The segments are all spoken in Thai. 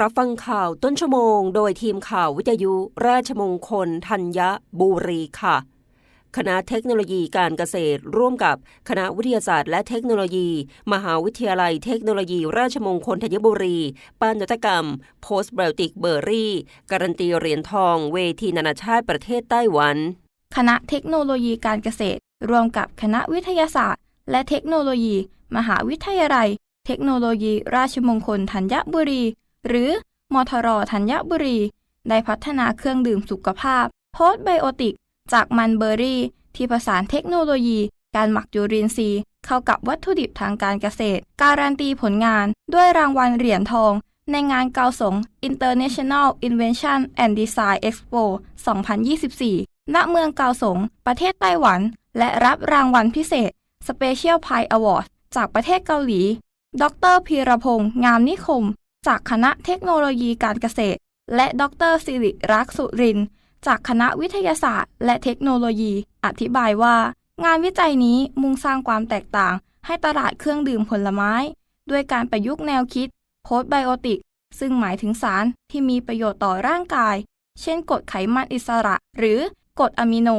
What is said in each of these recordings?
รับฟังข่าวต้นชั่วโมง โดยทีมข่าววิทยุ ราชมงคลธัญบุรีค่ะ คณะเทคโนโลยีการเกษตร ร่วมกับคณะวิทยาศาสตร์ และเทคโนโลยี มหาวิทยาลัยเทคโนโลยี ราชมงคลธัญบุรี ป้านวัตกรรม Post b i o t i c Berry การันตีเหรียญทอง เวทีนานาชาติประเทศไต้หวัน คณะเทคโนโลยีการเกษตรร่วมกับคณะวิทยาศาสตร์ และเทคโนโลยี มหาวิทยาลัย เทคโนโลยี ราชมงคลธัญบุรี หรือมทรธัญบุรี ได้พัฒนาเครื่องดื่มสุขภาพ โพสไบโอติก จากมันเบอร์รี่ ที่ผสานเทคโนโลยี การหมักจุลินทรีเข้ากับวัตถุดิบทางการเกษตร การันตีผลงานด้วยรางวัลเหรียญทอง ในงานเกาสง International Invention and Design Expo 2024 ณ เมืองเกาสง ประเทศไต้หวัน และรับรางวัลพิเศษ Special Prize Award จากประเทศเกาหลี ดรพีรพงษ์งามนิคม จากคณะเทคโนโลยีการเกษตร และดรสิริรักษ์สุริน จากคณะวิทยาศาสตร์ และเทคโนโลยี อธิบายว่า งานวิจัยนี้มุ่งสร้างความแตกต่าง ให้ตลาดเครื่องดื่มผลไม้ ด้วยการประยุกต์แนวคิดโพสไบโอติก ซึ่งหมายถึงสารที่มีประโยชน์ต่อร่างกาย เช่นกรดไขมันอิสระ หรือกรดอะมิโน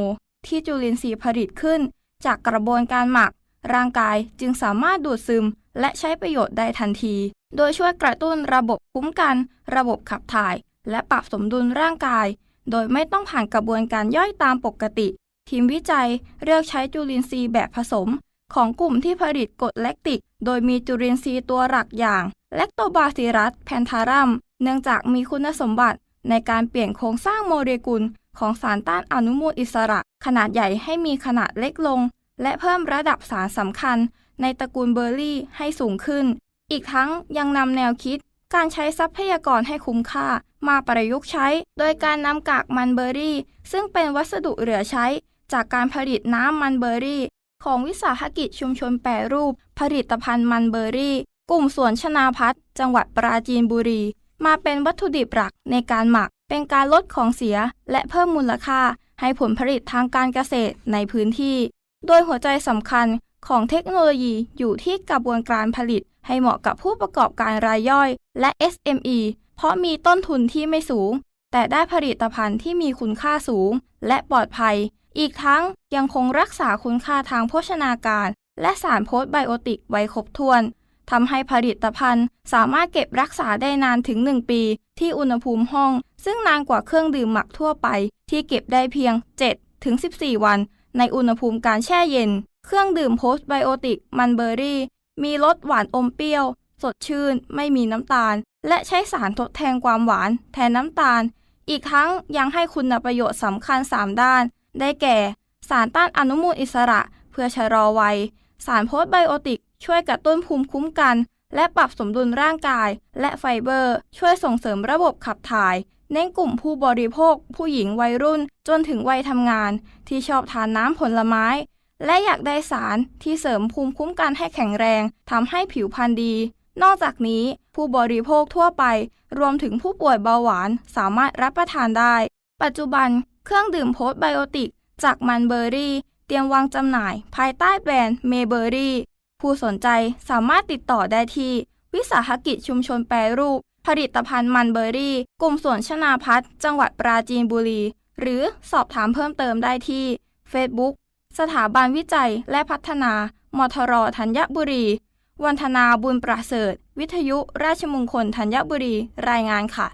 ที่จุลินทรีย์ผลิตขึ้น จากกระบวนการหมัก ร่างกายจึงสามารถดูดซึม และใช้ประโยชน์ได้ทันที โดยช่วยกระตุ้นระบบคุ้มกัน ระบบขับถ่าย และปรับสมดุลร่างกาย โดยไม่ต้องผ่านกระบวนการย่อยตามปกติ ทีมวิจัยเลือกใช้จุลินทรีย์แบบผสม ของกลุ่มที่ผลิตกรดแลคติก โดยมีจุลินทรีย์ตัวหลักอย่างแลคโตบาซิรัสแพนทารัม เนื่องจากมีคุณสมบัติในการเปลี่ยนโครงสร้างโมเลกุลของสารต้านอนุมูลอิสระ ขนาดใหญ่ให้มีขนาดเล็กลง และเพิ่มระดับสารสำคัญ ในตระกูลเบอร์รี่ให้สูงขึ้น อีกทั้งยังนำแนวคิด การใช้ทรัพยากรให้คุ้มค่า มาประยุกต์ใช้ โดยการนำกากมันเบอร์รี่ ซึ่งเป็นวัสดุเหลือใช้ จากการผลิตน้ำมันเบอร์รี่ ของวิสาหกิจชุมชนแปรรูป ผลิตภัณฑ์มันเบอร์รี่ กลุ่มสวนชนาพัฒน์จังหวัดปราจีนบุรี มาเป็นวัตถุดิบหลักในการหมัก เป็นการลดของเสียและเพิ่มมูลค่าให้ผลผลิตทางการเกษตรในพื้นที่ โดยหัวใจสำคัญ ของเทคโนโลยีอยู่ที่กระบวนการผลิต ให้เหมาะกับผู้ประกอบการรายย่อย และ SME เพราะมีต้นทุนที่ไม่สูง แต่ได้ผลิตภัณฑ์ที่มีคุณค่าสูง และปลอดภัย อีกทั้งยังคงรักษาคุณค่าทางโภชนาการ และสารโพสไบโอติกไว้ครบถ้วนทำให้ผลิตภัณฑ์สามารถเก็บรักษาได้นานถึง 1 ปี ที่อุณหภูมิห้อง ซึ่งนานกว่าเครื่องดื่มหมักทั่วไป ที่เก็บได้เพียง7ถึง14 วัน ในอุณหภูมิการแช่เย็น เครื่องดื่มโพสต์ไบโอติกมันเบอร์รี่ มีรสหวานอมเปรี้ยว สดชื่น ไม่มีน้ำตาล และใช้สารทดแทนความหวาน แทนน้ำตาล อีกทั้งยังให้คุณประโยชน์สำคัญ 3 ด้าน ได้แก่ สารต้านอนุมูลอิสระ เพื่อชะลอวัย สารโพสต์ไบโอติก ช่วยกระตุ้นภูมิคุ้มกัน และปรับสมดุลร่างกาย และไฟเบอร์ ช่วยส่งเสริมระบบขับถ่ายเน้นกลุ่มผู้บริโภค ผู้หญิงวัยรุ่นจนถึงวัยทำงาน ที่ชอบทานน้ำผลไม้ และอยากได้สารที่เสริมภูมิคุ้มกันให้แข็งแรงทำให้ผิวพรรณดี นอกจากนี้ผู้บริโภคทั่วไป รวมถึงผู้ป่วยเบาหวานสามารถรับประทานได้ ปัจจุบันเครื่องดื่มโพสไบโอติก จากมันเบอร์รี่ เตรียมวางจำหน่ายภายใต้แบรนด์เมเบอร์รี่ผู้สนใจสามารถติดต่อได้ที่ วิสาหกิจชุมชนแปรรูป ผลิตภัณฑ์มันเบอร์รี่ กลุ่มสวนชนาพัฒน์จังหวัดปราจีนบุรี หรือสอบถามเพิ่มเติมได้ที่ Facebook สถาบันวิจัยและพัฒนามทรธัญบุรี วันธนาบุญประเสริฐ วิทยุราชมงคลธัญบุรี รายงานค่ะ